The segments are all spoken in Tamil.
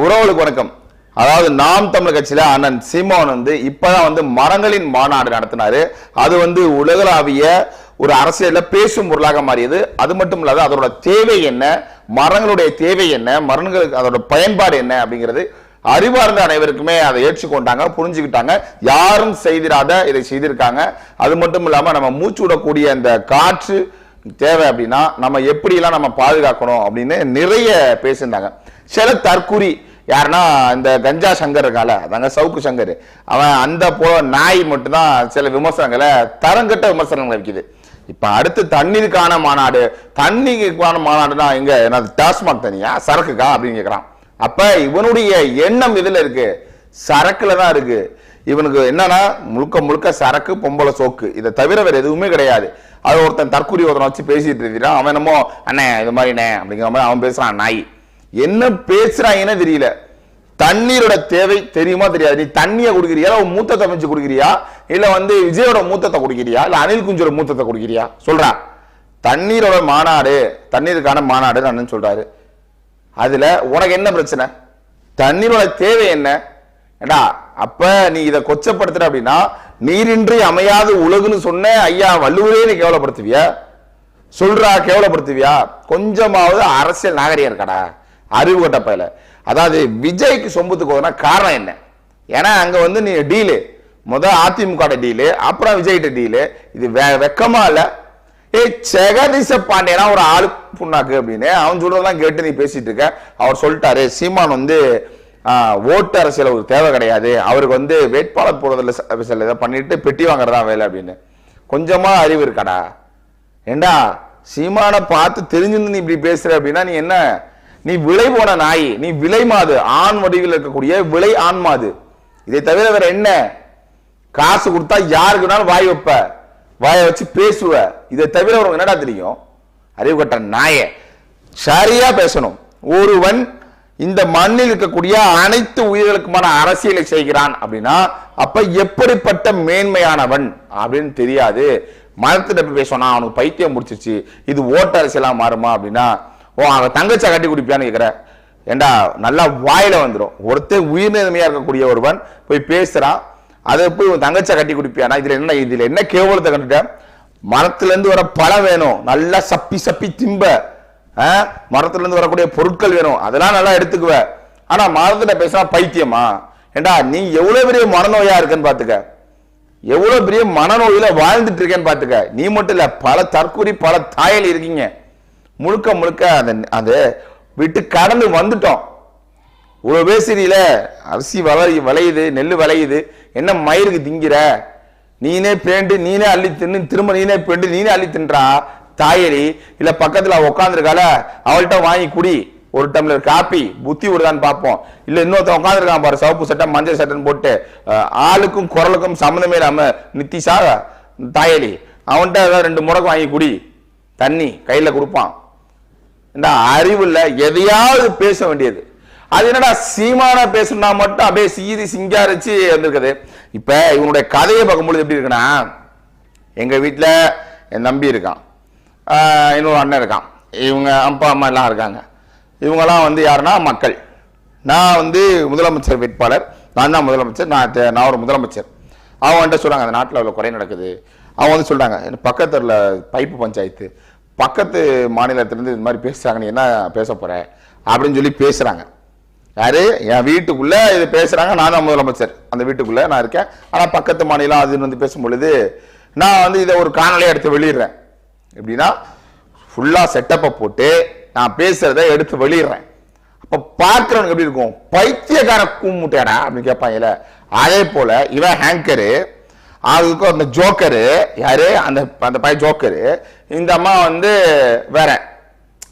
உறவுகளுக்கு வணக்கம். அதாவது நாம் தமிழ் கட்சியில அண்ணன் சீமான் வந்து இப்பதான் வந்து மரங்களின் மாநாடு நடத்தினாரு. அது வந்து உலகளாவிய ஒரு அரசியல பேசும் பொருளாக மாறியது. அது மட்டும் இல்லாத அதோட தேவை என்ன மரங்களுடைய தேவை என்ன மரங்களுக்கு அதோட பயன்பாடு என்ன அப்படிங்கிறது அறிவார்ந்த அனைவருக்குமே அதை ஏற்றுக்கொண்டாங்க புரிஞ்சுக்கிட்டாங்க. யாரும் செய்திராத இதை செய்திருக்காங்க. அது மட்டும் இல்லாம நம்ம மூச்சு விடக்கூடிய அந்த காற்று தேவை அப்படின்னா நம்ம எப்படியெல்லாம் நம்ம பாதுகாக்கணும் அப்படின்னு நிறைய பேசியிருந்தாங்க. சில தற்குறி யாருன்னா இந்த கஞ்சா சங்கர் இருக்கால அதாங்க சவுக்கு சங்கர். அவன் அந்த போ நாய் மட்டும்தான் சில விமர்சனங்களை தரங்கட்ட விமர்சனங்களை வைக்குது. இப்போ அடுத்து தண்ணீருக்கான மாநாடு. தண்ணிக்கான மாநாடுனா எங்க? என்னது டாஸ்மாக் தனியா சரக்குக்கா? அப்படின்னு கேட்குறான் அப்போ இவனுடைய எண்ணம் இதில் இருக்கு? சரக்குல தான் இருக்கு. இவனுக்கு என்னன்னா முழுக்க முழுக்க சரக்கு பொம்பளை சோக்கு. இதை தவிர வேறு எதுவுமே கிடையாது. அது ஒருத்தன் தற்கூரி ஒருத்தன் வச்சு பேசிட்டு இருக்கிறான். அவன் என்னமோ அண்ணே இது மாதிரிண்ணே அப்படிங்கிற மாதிரி அவன் பேசுறான் நாய். என்ன பேசுறாங்கன்னு தெரியல. தண்ணீரோட தேவை தெரியுமா தெரியாது. நீ தண்ணியை குடிக்கிறியா? உன் மூத்தத்தை வச்சு குடிக்கிறியா? இல்ல வந்து விஜயோட மூத்தத்தை குடிக்கிறியா? இல்ல அனில் குஞ்சோட மூத்தத்தை குடிக்கிறியா? சொல்றா. தண்ணீரோட மாநாடு தண்ணீருக்கான மாநாடு அண்ணன் சொல்றாரு. அதுல உனக்கு என்ன பிரச்சனை? தண்ணீரோட தேவை என்ன? ஏடா அப்ப நீ இதை கொச்சப்படுத்துற அப்படின்னா நீரின்றி அமையாது உலகுன்னு சொன்ன ஐயா வள்ளுவரே நீ கேவலப்படுத்துவியா? சொல்றா கேவலப்படுத்துவியா? கொஞ்சமாவது அரசியல் நாகரிகம் இருக்கடா. அறிவு கட்ட அதாவது விஜய்க்கு சொம்புத்துக்கு போதுனா காரணம் என்ன? ஏன்னா அங்கே வந்து நீ டீலு. முத அதிமுக டீலு அப்புறம் விஜய்கிட்ட டீலு. இது வெ- வெக்கமா இல்லை. ஏய் ஜெகதீச பாண்டியனா ஒரு ஆளு புண்ணாக்கு அப்படின்னு. அவன் சொல்றதெல்லாம் கேட்டு நீ பேசிட்டு இருக்க. அவர் சொல்லிட்டாரு சீமான் வந்து ஓட்டு அரசியல் ஒரு தேவை கிடையாது. அவருக்கு வந்து வேட்பாளர் போடுறதுல சில இதை பண்ணிட்டு பெட்டி வாங்குறதா வேலை அப்படின்னு. கொஞ்சமா அறிவு இருக்காடா. ஏண்டா சீமானை பார்த்து தெரிஞ்சிருந்து நீ இப்படி பேசுற அப்படின்னா நீ என்ன நீ விலை போன நாய் நீ விலை மாது. ஆண் வடிவில் இருக்கக்கூடிய விலை ஆண் மாது. இதை தவிர வேற என்ன? காசு கொடுத்தா யாருக்கு வேணாலும் வாய் வைப்ப. வாயை வச்சு பேசுவ. இதை தவிர உனக்கு என்னடா தெரியும்? அறிவு கட்ட நாய. சரியா பேசணும். ஒருவன் இந்த மண்ணில் இருக்கக்கூடிய அனைத்து உயிர்களுக்குமான அரசியலை செய்கிறான் அப்படின்னா அப்ப எப்படிப்பட்ட மேன்மையானவன் அப்படின்னு தெரியாது. மதத்திட்ட போய் பேசுவானா? அவனுக்கு பைத்தியம் முடிச்சிச்சு இது ஓட்ட அரசியலா மாறுமா அப்படின்னா ஓ அவன் தங்கச்சா கட்டி குடிப்பியான்னு கேட்குற ஏண்டா நல்லா வாயில வந்துடும் ஒருத்தர் உயிர்நிலைமையாக இருக்கக்கூடிய ஒருவன் போய் பேசுகிறான் அதை போய் உன் தங்கச்சா கட்டி குடிப்பியானா? இதில் என்ன இதில் என்ன கேவலத்தை கண்டுட்டேன் மரத்துலேருந்து வர பழம் வேணும். நல்லா சப்பி சப்பி திம்ப. ஆ? வரக்கூடிய பொருட்கள் வேணும். அதெல்லாம் நல்லா எடுத்துக்குவ. ஆனால் மரத்துல பேசினா பைத்தியமா? ஏண்டா நீ எவ்வளோ பெரிய மனநோயா இருக்குன்னு பார்த்துக்க எவ்வளவு பெரிய மனநோயில வாழ்ந்துட்டு இருக்கேன்னு பாத்துக்க. நீ மட்டும் இல்ல பல தற்கொலை பல தாயல் இருக்கீங்க. முழுக்க முழுக்க அந்த அந்த விட்டு கடந்து வந்துட்டோம். இவ்வளோ பேசுறீல அரிசி வளை விளையுது நெல் விளையுது. என்ன மயிருக்கு திங்கிற? நீனே பேண்டு நீனே அள்ளி தின்னு திரும்ப நீனே பேண்டு நீனே அள்ளி தின்றா? தாயரி இல்லை பக்கத்தில் உட்காந்துருக்கால அவள்கிட்ட வாங்கி குடி. ஒரு டம்ளர் காப்பி புத்தி விடுதான்னு பார்ப்போம் இல்லை இன்னொருத்தன் உட்காந்துருக்கான் பாரு சவப்பு சட்டை மஞ்சள் சட்டைன்னு போட்டு. ஆளுக்கும் குரலுக்கும் சம்மந்தமே இல்லாமல் நித்திஷா தாயலி அவன்கிட்ட ஏதாவது ரெண்டு முடக்கு வாங்கி குடி. தண்ணி கையில் கொடுப்பான். இந்த அறிவுல எதையாவது பேச வேண்டியது. அது என்னடா சீமான பேசணும்னா மட்டும் அப்படியே சீதி சிங்காரிச்சு வந்திருக்குது. இப்போ இவனுடைய கதையை பார்க்கும்பொழுது எப்படி இருக்குன்னா எங்கள் வீட்டில் என் தம்பி இருக்கான். இன்னொரு அண்ணன் இருக்கான். இவங்க அப்பா அம்மா எல்லாம் இருக்காங்க. இவங்கெல்லாம் வந்து யாருன்னா மக்கள். நான் வந்து முதலமைச்சர் வேட்பாளர். நான் தான் முதலமைச்சர். நான் நான் ஒரு முதலமைச்சர். அவங்கள்ட்ட சொல்கிறாங்க அந்த நாட்டில் அவ்வளோ குறை நடக்குது. அவங்க வந்து சொல்கிறாங்க பக்கத்தில் பைப்பு பஞ்சாயத்து. பக்கத்து மாநிலத்திலேருந்து இது மாதிரி பேசுறாங்க நீ என்ன பேச போகிற அப்படின்னு சொல்லி பேசுகிறாங்க யாரு? என் வீட்டுக்குள்ளே இது பேசுகிறாங்க நான் தான் முதலமைச்சர். அந்த வீட்டுக்குள்ளே நான் இருக்கேன். ஆனால் பக்கத்து மாநிலம் அது வந்து பேசும் பொழுது நான் வந்து இதை ஒரு காணொலியாக எடுத்து வெளியிடுறேன். எப்படின்னா ஃபுல்லாக செட்டப்பை போட்டு நான் பேசுகிறத எடுத்து வெளியிடுறேன். அப்போ பார்க்குறவனுக்கு எப்படி இருக்கும்? பைத்தியக்கார கூமுட்டையாடா அப்படின்னு கேட்பாங்கல்ல அதே போல் இவன் ஹேங்கரு அதுக்கு அந்த ஜோக்கரு யாரு? அந்த அந்த பையன் ஜோக்கரு. இந்த அம்மா வந்து வேற.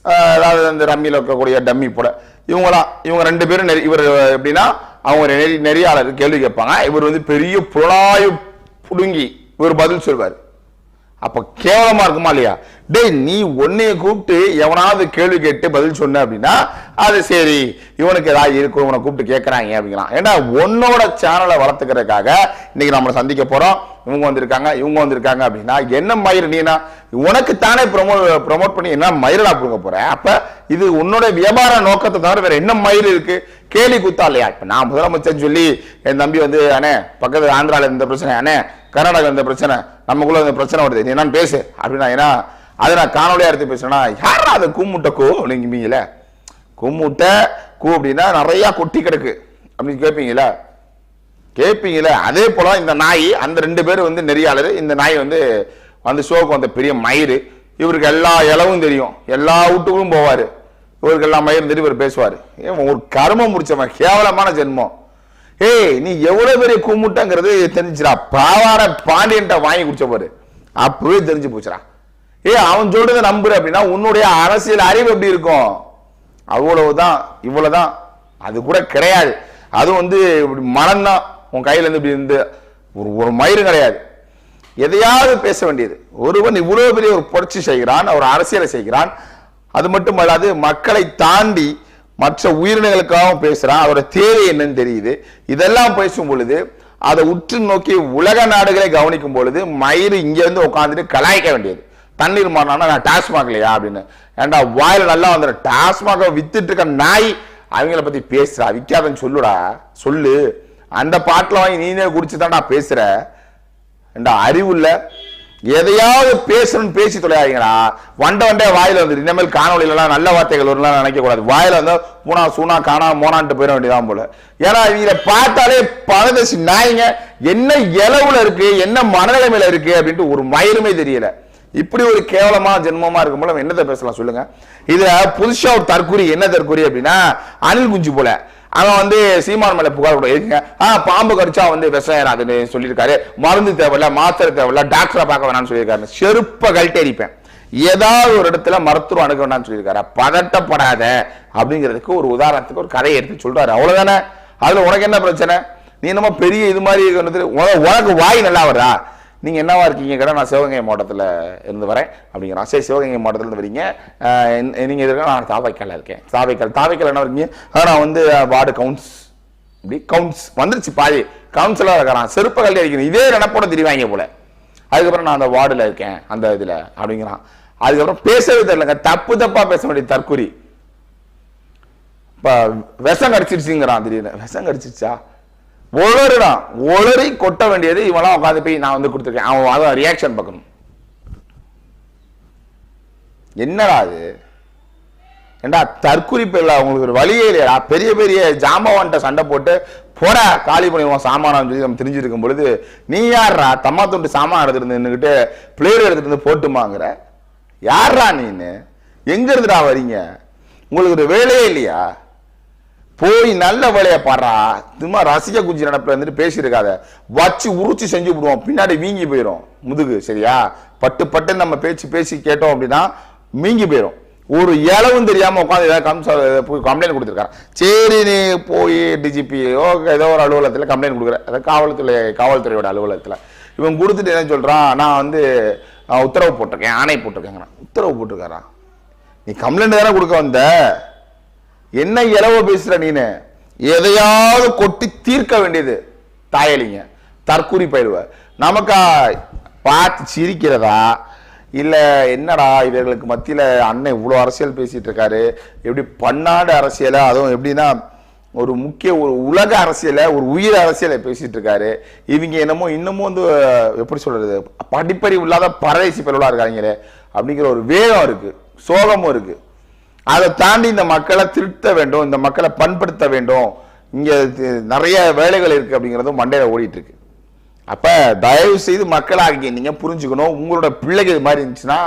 அதாவது அந்த ரம்மியில் இருக்கக்கூடிய டம்மி போல. இவங்களாம் இவங்க ரெண்டு பேரும் நெறி- இவர் எப்படின்னா அவங்க நெறி நெறியாளர் கேள்வி கேட்பாங்க. இவர் வந்து பெரிய புலனாய்வு புடுங்கி இவர் பதில் சொல்வார் அப்போ கேவலமா இருக்குமா இல்லையா? டேய் நீ உன்னைய கூப்பிட்டு எவனாவது கேள்வி கேட்டு பதில் சொன்ன அப்படின்னா அது சரி இவனுக்கு ஏதாவது இருக்கும் இவனை கூப்பிட்டு கேட்குறாங்க அப்படிங்கிறான் ஏன்னா உன்னோட சேனலை வளர்த்துக்கிறதுக்காக இன்னைக்கு நம்மளை சந்திக்க போறோம். இவங்க வந்திருக்காங்க இவங்க வந்திருக்காங்க அப்படின்னா என்ன மயிர் நீனா? உனக்கு தானே ப்ரொமோ ப்ரொமோட் பண்ணி என்ன மயிரடா கொடுக்க போகிறேன் அப்ப இது உன்னோட வியாபார நோக்கத்தை தவிர வேற என்ன மயிர் இருக்கு? கேலி குத்தா இல்லையா? இப்ப நான் முதலமைச்சர் சொல்லி என் தம்பி வந்து அண்ணே பக்கத்து ஆந்திரால இந்த பிரச்சனை அண்ணே கர்நாடகா இந்த பிரச்சனை நமக்குள்ள இந்த பிரச்சனை வருது. நீ என்னன்னு பேசு. அப்படின்னா ஏன்னா அதை நான் காணொலியா எடுத்து பேசுறேன்னா யாரா அது கூமுட்டை கூ? அப்படிங்குவீங்களே கூமுட்டை கூ அப்படின்னா நிறைய கொட்டி கிடக்கு. அப்படின்னு கேட்பீங்களா கேட்பீங்களே அதே போல இந்த நாய் அந்த ரெண்டு பேர் வந்து நெறியாளர். இந்த நாய் வந்து வந்து ஷோக்கு வந்த பெரிய மயிறு. இவருக்கு எல்லா இளவும் தெரியும். எல்லா வீட்டுக்கும் போவார். இவருக்கு எல்லாம் மயிரும் தெரியும் இவர் பேசுவார். ஏன் ஒரு கர்மம் முடிச்சவன். கேவலமான ஜென்மம். ஏய் நீ எவ்வளவு பெரிய கும்முட்டங்கிறது தெரிஞ்சுடா பாவார பாண்டியன்ட்ட வாங்கி குடிச்ச பாரு. அப்பவே தெரிஞ்சு போச்சுடா. ஏய் அவன் சொல்றதை நம்புற அப்படின்னா உன்னுடைய அரசியல் அறிவு எப்படி இருக்கும்? அவ்வளவுதான் இவ்வளவுதான். அது கூட கிடையாது. அது வந்து இப்படி மனம்தான் உன் கையில இருந்து இப்படி இருந்து ஒரு ஒரு மயிரும் கிடையாது. எதையாவது பேச வேண்டியது. ஒருவன் இவ்வளவு பெரிய ஒரு புரட்சி செய்கிறான் ஒரு அரசியலை செய்கிறான். அது மட்டும் அல்லாது மக்களை தாண்டி மற்ற உயிரினங்களுக்காகவும் பேசுகிறான் அவரோட தேவை என்னன்னு தெரியுது. இதெல்லாம் பேசும் பொழுது அதை உற்று நோக்கி உலக நாடுகளை கவனிக்கும் பொழுது மயிறு இங்கேருந்து உட்காந்துட்டு கலாய்க்க வேண்டியது. தண்ணீர் மாறினா நான் டாஸ்மாக் இல்லையா அப்படின்னு. ஏன்டா வாயில் நல்லா வந்துடும் டாஸ்மாக வித்துட்டு இருக்க நாய் அவங்கள பத்தி பேசுறா. விற்காதன்னு சொல்லுடா. சொல்லு. அந்த பாட்டில் வாங்கி நீனே குடிச்சு தான்டா பேசுற. ஏண்டா அறிவுள்ள எதையாவது பேசணும்னு பேசி தொலையாதீங்களா வண்ட வண்டே வாயில வந்து இனிமேல் காணொலியிலலாம் நல்ல வார்த்தைகள் வரும்லாம் நினைக்க கூடாது. வாயில வந்து பூனா சூனா காணா மோனான்ட்டு போயிட வேண்டியதான் போல. ஏன்னா இவங்க பார்த்தாலே பரதேசி நாய்ங்க என்ன இளவுல இருக்கு என்ன மனநிலைமையில இருக்கு? அப்படின்ட்டு ஒரு மயிலுமே தெரியல. இப்படி ஒரு கேவலமா ஜென்மமா இருக்கும் போல என்னத்தை பேசலாம் சொல்லுங்க. இதுல புதுசா ஒரு தற்கொலை என்ன தற்கொலை அப்படின்னா அணில் குஞ்சு போல. அவன் வந்து சீமான் மேல புகார் கூட இருக்குங்க ஆ பாம்பு கடிச்சா வந்து விஷம் அதுன்னு சொல்லியிருக்காரு. மருந்து தேவையில்ல மாத்திரை தேவையில்ல டாக்டரை பார்க்க வேணாம்னு சொல்லியிருக்காரு. செருப்ப கழட்டி அடிப்பேன் ஏதாவது ஒரு இடத்துல மருத்துவம் அணுக வேணாம்னு சொல்லியிருக்காரு. பதட்டப்படாத அப்படிங்கிறதுக்கு ஒரு உதாரணத்துக்கு ஒரு கதையை எடுத்து சொல்றாரு. அவ்வளவுதானே? அதுல உனக்கு என்ன பிரச்சனை? நீ என்னமோ பெரிய இது மாதிரி உனக்கு உனக்கு வாய் நல்லா வருதா? நீங்கள் என்னவா இருக்கீங்க கடை நான் சிவகங்கை மாவட்டத்தில் இருந்து வரேன். அப்படிங்கிறான் சரி சிவகங்கை மாவட்டத்தில் இருந்து வரீங்க. நீங்கள் இருக்க நான் தாவைக்கால இருக்கேன். தாவைக்கால் தாவைக்கால் என்ன இருக்கீங்க நான் வந்து வார்டு கவுன்ஸ் இப்படி கவுன்ஸ் வந்துருச்சு பாதி. கவுன்சிலராக இருக்கிறான் செருப்ப கல்வி அடிக்கணும். இதே நினப்போட திரிவாங்க போல. அதுக்கப்புறம் நான் அந்த வார்டில் இருக்கேன் அந்த இதில். அப்படிங்கிறான். அதுக்கப்புறம் பேசவே தெரியலங்க. தப்பு தப்பாக பேச வேண்டிய தற்குறி இப்போ விஷம் கடிச்சிருச்சுங்கிறான் திடீர்னு. விஷம் கடிச்சிருச்சா? ஒளருடான் ஒளரி கொட்ட வேண்டியது இவெல்லாம் உட்காந்து போய் நான் வந்து கொடுத்துருக்கேன். அவன் அதான் ரியாக்ஷன் பார்க்கணும். என்னடா அது ஏண்டா தற்குறிப்பு இல்லை அவங்களுக்கு ஒரு வழியே இல்லையா பெரிய பெரிய ஜாம்பவான்ட்ட சண்டை போட்டு போட காலி பண்ணிடுவோம் சாமானான்னு சொல்லி நம்ம தெரிஞ்சிருக்கும் பொழுது நீ யார்ரா தம்மா தொண்டு சாமான் எடுத்துட்டு நின்றுக்கிட்டு பிளேயர் எடுத்துட்டு வந்து போட்டுமாங்கிற? யார்ரா நீன்னு எங்க இருந்துடா வரீங்க? உங்களுக்கு ஒரு வேலையே இல்லையா? போய் நல்ல வேலையை பாடுறா. சும்மா ரசிக குஞ்சு நடப்புல இருந்துட்டு பேசியிருக்காத. வச்சு உரிச்சு செஞ்சு விடுவோம். பின்னாடி வீங்கி போயிடும் முதுகு சரியா? பட்டு பட்டு நம்ம பேச்சு பேசி கேட்டோம் அப்படின்னா மீங்கி போயிடும் ஒரு இளவும் தெரியாம உட்காந்து ஏதாவது கம்ச போய் கம்ப்ளைண்ட் கொடுத்துருக்காரு. சரி நீ போய் டிஜிபியோ ஏதோ ஒரு அலுவலகத்தில் கம்ப்ளைண்ட் கொடுக்குற. அதாவது காவல்துறை காவல்துறையோட அலுவலகத்தில். இவன் கொடுத்துட்டு என்ன சொல்கிறான் நான் வந்து உத்தரவு போட்டிருக்கேன். ஆணை போட்டிருக்கேங்கிறான். உத்தரவு போட்டிருக்காரா? நீ கம்ப்ளைண்ட் தானே கொடுக்க வந்த? என்ன இலவ பேசுற நீனு? எதையாவது கொட்டி தீர்க்க வேண்டியது தாயலிங்க. தற்கூரி பயிடுவ. நமக்கா பார்த்து சிரிக்கிறதா? இல்ல என்னடா இவர்களுக்கு மத்தியில அண்ணன் இவ்வளோ அரசியல் பேசிட்டு இருக்காரு எப்படி பன்னாடு அரசியலை அதுவும் எப்படின்னா ஒரு முக்கிய ஒரு உலக அரசியலை ஒரு உயிர் அரசியலை பேசிட்டு இருக்காரு இவங்க என்னமோ இன்னமும் வந்து எப்படி சொல்றது படிப்பறிவு இல்லாத பரதேசி பெருளா இருக்காங்களே அப்படிங்கிற ஒரு வேகம் இருக்கு சோகமும் இருக்கு. அதை தாண்டி இந்த மக்களை திருத்த வேண்டும் இந்த மக்களை பண்படுத்த வேண்டும். இங்கே நிறைய வேலைகள் இருக்குது அப்படிங்கிறதும் மண்டையில் ஓடிட்டு இருக்கு அப்போ தயவு செய்து மக்களாகிய நீங்கள் புரிஞ்சுக்கணும். உங்களோட பிள்ளைகள் இது மாதிரி இருந்துச்சுன்னா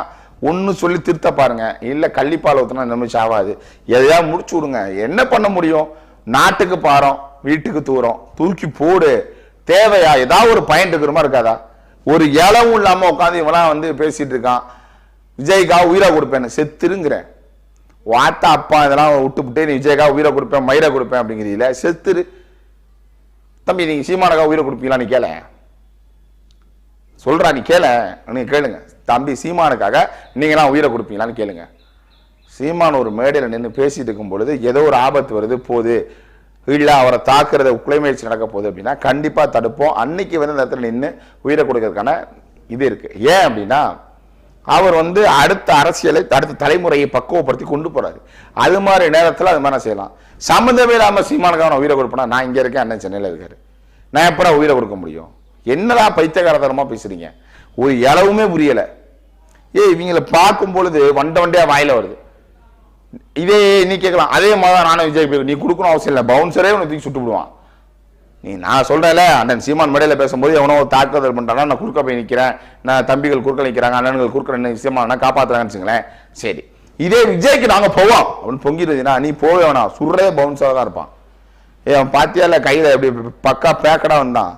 ஒன்று சொல்லி திருத்த பாருங்க. இல்லை கள்ளிப்பால் ஊற்றினா இந்த ஆகாது எதையாவது முடிச்சு விடுங்க. என்ன பண்ண முடியும்? நாட்டுக்கு பாரம் வீட்டுக்கு தூரம் தூக்கி போடு. தேவையா? ஏதாவது ஒரு பயன் இருக்கிற மாதிரி இருக்காதா? ஒரு இளவும் இல்லாமல் உட்காந்து இவெல்லாம் வந்து பேசிட்டு இருக்கான். விஜய்க்கா உயிராக கொடுப்பேன்னு செத்துருங்கிறேன். வாத்தா அப்பா இதெல்லாம் விட்டுப்புட்டு நீ விஜயக்காக உயிரை கொடுப்பேன் மயிரை கொடுப்பேன் அப்படிங்கிறீங்கள செத்துரு. தம்பி நீங்கள் சீமானக்கா உயிரை கொடுப்பீங்களா? நீ கேள. சொல்கிறா நீ கேள. நீங்கள் கேளுங்க. தம்பி சீமானுக்காக நீங்களாம் உயிரை கொடுப்பீங்களான்னு கேளுங்க. சீமான் ஒரு மேடையில் நின்று பேசிட்டு இருக்கும் பொழுது ஏதோ ஒரு ஆபத்து வருது போகுது. இல்லை அவரை தாக்குறத கொலை நடக்க போகுது அப்படின்னா கண்டிப்பாக தடுப்போம். அன்னைக்கு வந்து அந்த இடத்துல நின்று உயிரை கொடுக்கறதுக்கான இது இருக்குது ஏன் அப்படின்னா அவர் வந்து அடுத்த அரசியலை அடுத்த தலைமுறையை பக்குவப்படுத்தி கொண்டு போறாரு. அது மாதிரி நேரத்தில் அது மாதிரி செய்யலாம். சம்மந்தமே இல்லாமல் சீமானுக்காக நான் உயிரை கொடுப்பேனா? நான் இங்கே இருக்கேன் அண்ணன் சென்னையில் இருக்காரு. நான் எப்படா உயிரை கொடுக்க முடியும்? என்னடா பைத்தியகாரத்தனமா பேசுறீங்க? ஒரு இளவுமே புரியலை. ஏய் இவங்களை பார்க்கும் பொழுது வண்ட வண்டியா வாயில வருது. இதே நீ கேட்கலாம். அதே மாதிரி தான் நானும் விஜய் நீ கொடுக்கணும் அவசியம் இல்லை. பவுன்சரே உனக்கு தூக்கி சுட்டு விடுவான். நீ நான் சொல்கிறேன்ல அண்ணன் சீமான் மடையில் பேசும்போது எவனோ தாக்குதல் பண்ணுறானா நான் குறுக்க போய் நிற்கிறேன் நான் தம்பிகள் குறுக்க நிற்கிறாங்க அண்ணன்கள் குறுக்க நின்று சீமான் நான் வச்சுங்களேன் சரி. இதே விஜய்க்கு நாங்கள் போவோம். அப்படின்னு பொங்கிடுதுன்னா நீ போவே வேணாம். சுடுறே பவுன்ஸாக தான் இருப்பான். ஏ அவன் பாத்தியால கையில் எப்படி பக்கா பேக்கடா வந்தான்.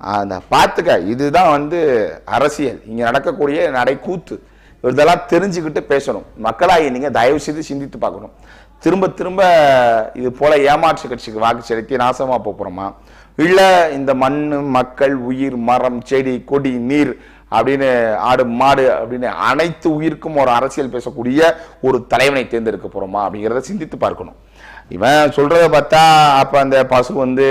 அந்த பார்த்துக்க இதுதான் வந்து அரசியல். இங்கே நடக்கக்கூடிய நடை கூத்து. இதெல்லாம் தெரிஞ்சுக்கிட்டு பேசணும். மக்களாகி நீங்கள் தயவு செய்து சிந்தித்து பார்க்கணும். திரும்ப திரும்ப இது போல ஏமாற்று கட்சிக்கு வாக்கு செலுத்தி நாசமா போகிறோமா இல்லை இந்த மண் மக்கள் உயிர் மரம் செடி கொடி நீர் அப்படின்னு ஆடு மாடு அப்படின்னு அனைத்து உயிருக்கும் ஒரு அரசியல் பேசக்கூடிய ஒரு தலைவனை தேர்ந்தெடுக்க போறோமா அப்படிங்கிறத சிந்தித்து பார்க்கணும். இவன் சொல்றத பார்த்தா அப்ப அந்த பசு வந்து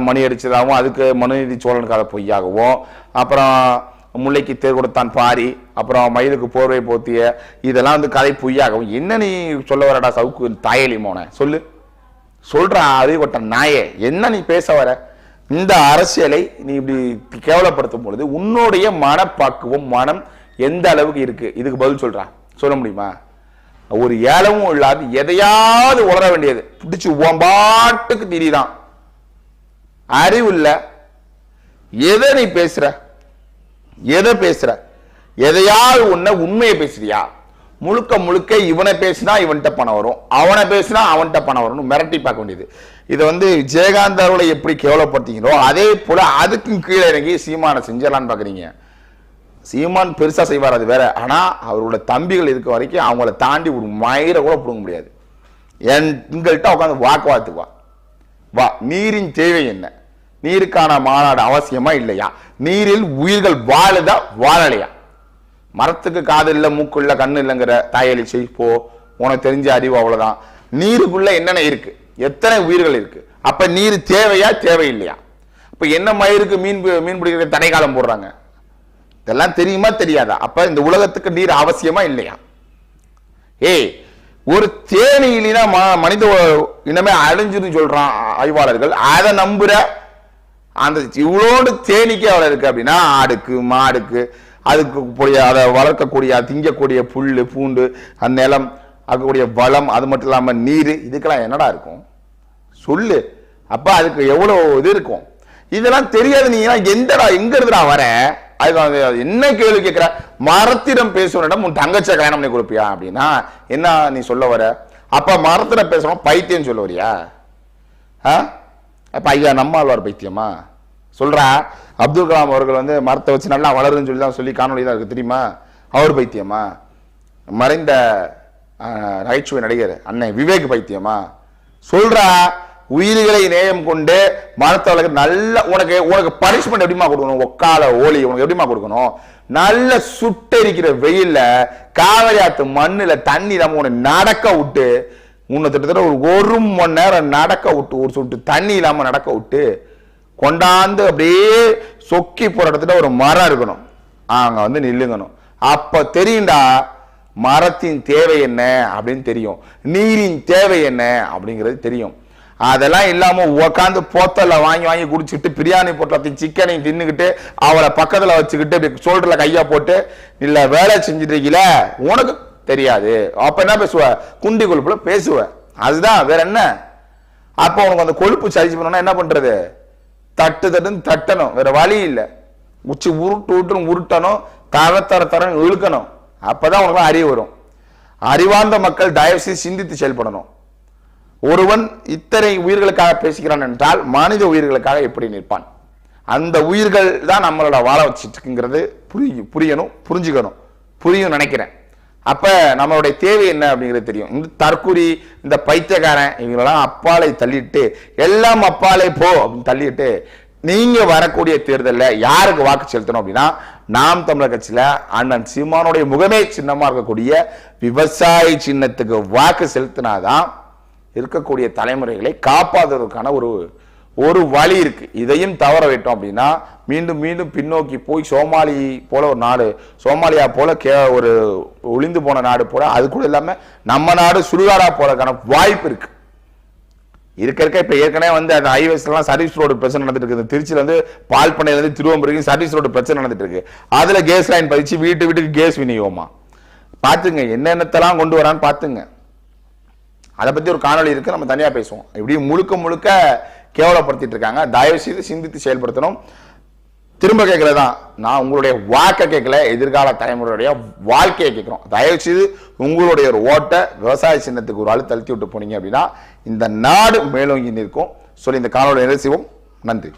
மணி அடிச்சதாகவும் அதுக்கு மனுநீதி சோழன் பொய்யாகவும் அப்புறம் முல்லைக்கு தேர் கொடுத்தான் பாரி அப்புறம் மயிலுக்கு போர்வை போத்திய இதெல்லாம் வந்து கதை பொய்யாகவும் என்ன நீ சொல்ல வரடா சவுக்கு தாயலி மோன சொல்லு. சொல்றா அறிவு கொட்ட நாயே என்ன நீ பேச வர? இந்த அரசியலை நீ இப்படி கேவலப்படுத்தும் பொழுது உன்னுடைய மனப்பாக்குவம் மனம் எந்த அளவுக்கு இருக்கு? இதுக்கு பதில் சொல்றா. சொல்ல முடியுமா? ஒரு ஏலமும் இல்லாது எதையாவது உணர வேண்டியது. பிடிச்சு ஒம்பாட்டுக்கு திரிதான். அறிவு இல்ல. எதை நீ பேசுற? எதை பேசுற? எதையாவது உன்ன உண்மையை பேசுறியா? முழுக்க முழுக்க இவனை பேசினா இவன்கிட்ட பணம் வரும். அவனை பேசினா அவன்கிட்ட பணம் வரும்னு மிரட்டி பார்க்க வேண்டியது. இதை வந்து ஜெயகாந்த் அவர்களை எப்படி கேவலப்படுத்திக்கிறோ அதே போல அதுக்கும் கீழே இறங்கி சீமானை செஞ்சிடலான்னு பாக்குறீங்க சீமான் பெருசா செய்வார் அது வேற. ஆனா அவரோட தம்பிகள் இருக்க வரைக்கும் அவங்கள தாண்டி ஒரு மயிரை கூட பிடுங்க முடியாது. என் எங்கள்கிட்ட உட்காந்து வாக்குவாதத்துக்கு வா வா நீரின் தேவை என்ன? நீருக்கான மாநாடு அவசியமா இல்லையா? நீரில் உயிர்கள் வாழுதா வாழலையா? மரத்துக்கு காது இல்லை மூக்கு இல்ல கண்ணு இல்லைங்கிற தாயலி செய் போ. உனக்கு தெரிஞ்ச அறிவு அவ்வளவுதான். நீருக்குள்ள என்னென்ன இருக்கு? எத்தனை உயிர்கள் இருக்கு? அப்ப நீர் தேவையா தேவையில்லையா? இப்ப என்ன மயிருக்கு மீன் பி- மீன் பிடிக்கிற தடை காலம் போடுறாங்க? இதெல்லாம் தெரியுமா தெரியாதா? அப்ப இந்த உலகத்துக்கு நீர் அவசியமா இல்லையா? ஏய் ஒரு தேனி இல்லைன்னா ம- மனித இனமே அழிஞ்சுன்னு சொல்றான் ஆய்வாளர்கள். அதை நம்புற அந்த இவ்வளோடு தேனீக்கு அவ்வளோ இருக்கு அப்படின்னா ஆடுக்கு மாடுக்கு அதுக்கு கூடிய அதை வளர்க்கக்கூடிய திங்கக்கூடிய புல் பூண்டு அந்த நிலம் அதுக்கூடிய வளம் அது மட்டும் இல்லாமல் நீர் இதுக்கெல்லாம் என்னடா இருக்கும்? சொல்லு. அப்போ அதுக்கு எவ்வளோ இது இருக்கும்? இதெல்லாம் தெரியாது நீ. எந்தடா எங்க இருந்துடா வர? அதுக்கு வந்து அது என்ன கேள்வி கேட்குற? மரத்திடம் பேசுவனிடம் உன் தங்கச்ச கல்யாணம் பண்ணி கொடுப்பியா அப்படின்னா என்ன நீ சொல்ல வர? அப்போ மரத்திடம் பேசுகிறோம் பைத்தியம் சொல்ல வரியா? ஆ? அப்போ ஐயா நம்மாழ்வார் பைத்தியமா? சொல்கிறா அப்துல் கலாம் அவர்கள் வந்து மரத்தை வச்சு நல்லா வளருன்னு சொல்லி தான் சொல்லி காணொலி தான் தெரியுமா? அவர் பைத்தியமா? மறைந்த நகைச்சுவை நடிகர் அண்ணன் விவேக் பைத்தியமா? சொல்கிறா உயிர்களை நேயம் கொண்டு மரத்தை வளர்க்க நல்ல உனக்கு உனக்கு பனிஷ்மெண்ட் எப்படிமா கொடுக்கணும்? ஒக்கால ஓலி உனக்கு எப்படிமா கொடுக்கணும்? நல்ல சுட்டெரிக்கிற வெயில்ல காவிரி ஆத்து மண்ணில் தண்ணி நம்ம உன்னை நடக்க விட்டு உன்னை திட்டத்தட்ட ஒரு ஒரு மணி நேரம் நடக்க விட்டு ஒரு சொட்டு தண்ணி இல்லாமல் நடக்க விட்டு கொண்டாந்து அப்படியே சொக்கி போகிற இடத்துல ஒரு மரம் இருக்கணும். அங்கே வந்து நில்லுங்கணும். அப்போ தெரியும்டா மரத்தின் தேவை என்ன அப்படின்னு தெரியும். நீரின் தேவை என்ன அப்படிங்கிறது தெரியும். அதெல்லாம் இல்லாமல் உக்காந்து போத்தல்ல வாங்கி வாங்கி குடிச்சிட்டு பிரியாணி பொட்டலத்தையும் சிக்கனையும் தின்னுக்கிட்டு அவளை பக்கத்தில் வச்சுக்கிட்டு இப்படி ஷோல்டரில் கையாக போட்டு இல்லை வேலை செஞ்சுட்டு இருக்கீங்களே உனக்கு தெரியாது. அப்ப என்ன பேசுவ? குண்டி கொழுப்புல பேசுவ. அதுதான் வேற என்ன? அப்ப உனக்கு அந்த கொழுப்பு சரிச்சு பண்ணணும்னா என்ன பண்றது? தட்டு தட்டுன்னு தட்டணும். வேற வழி இல்லை. உச்சி உருட்டு உருட்டுன்னு உருட்டணும். தர தர தரன்னு இழுக்கணும். அப்பதான் உனக்கு அறிவு வரும். அறிவார்ந்த மக்கள் தயவு செய்து சிந்தித்து செயல்படணும். ஒருவன் இத்தனை உயிர்களுக்காக பேசுகிறான் என்றால் மனித உயிர்களுக்காக எப்படி நிற்பான்? அந்த உயிர்கள் தான் நம்மளோட வாழ வச்சுட்டு இருக்குங்கிறது புரிய புரியணும் புரிஞ்சுக்கணும். புரியும் நினைக்கிறேன். அப்ப நம்மளுடைய தேவை என்ன அப்படிங்கிறது தெரியும். இந்த தற்குறி இந்த பைத்தியக்காரன் இவங்களெல்லாம் அப்பாலை தள்ளிட்டு எல்லாம் அப்பாலை போ அப்படின்னு தள்ளிட்டு நீங்க வரக்கூடிய தேர்தலில் யாருக்கு வாக்கு செலுத்தணும் அப்படின்னா நாம் தமிழர் கட்சியில அண்ணன் சீமானுடைய முகமே சின்னமா இருக்கக்கூடிய விவசாய சின்னத்துக்கு வாக்கு செலுத்தினாதான் இருக்கக்கூடிய தலைமுறைகளை காப்பாற்றுவதற்கான ஒரு ஒரு வழி இருக்கு. இதையும் தவற விட்டோம் அப்படின்னா மீண்டும் மீண்டும் பின்னோக்கி போய் சோமாலி போல ஒரு நாடு சோமாலியா போல கே ஒரு ஒளிந்து போன நாடு போல அது கூட இல்லாம நம்ம நாடு சுடுகாடா போறதுக்கான வாய்ப்பு இருக்கு. இருக்க இருக்க இப்ப ஏற்கனவே வந்து அந்த ஹைவேஸ்லாம் சர்வீஸ் ரோடு பிரச்சனை நடந்துட்டு இருக்கு திருச்சியில இருந்து பால் பண்ணையிலேருந்து திருவம்புரிக்கு சர்வீஸ் ரோடு பிரச்சனை நடந்துட்டு இருக்கு. அதுல கேஸ் லைன் பதிச்சு வீட்டு வீட்டுக்கு கேஸ் விநியோகமா? பாத்துங்க என்னென்னத்தெல்லாம் கொண்டு வரான்னு பாத்துங்க அதை பத்தி ஒரு காணொளி இருக்கு. நம்ம தனியா பேசுவோம். இப்படி முழுக்க முழுக்க கேவலப்படுத்திட்டு இருக்காங்க தயவு செய்து சிந்தித்து செயல்படுத்தணும். திரும்ப கேட்கலதான். நான் உங்களுடைய வாக்கை கேட்கல. எதிர்கால தலைமுறையுடைய வாழ்க்கையை கேட்கிறோம். தயவு செய்து உங்களுடைய ஒரு ஓட்டை விவசாய சின்னத்துக்கு ஒரு ஆள் தழுத்தி விட்டு போனீங்க அப்படின்னா இந்த நாடு மேலோங்கி நிற்கும். சொல்லி இந்த காணொலி நிறைவு செய்வோம். நன்றி.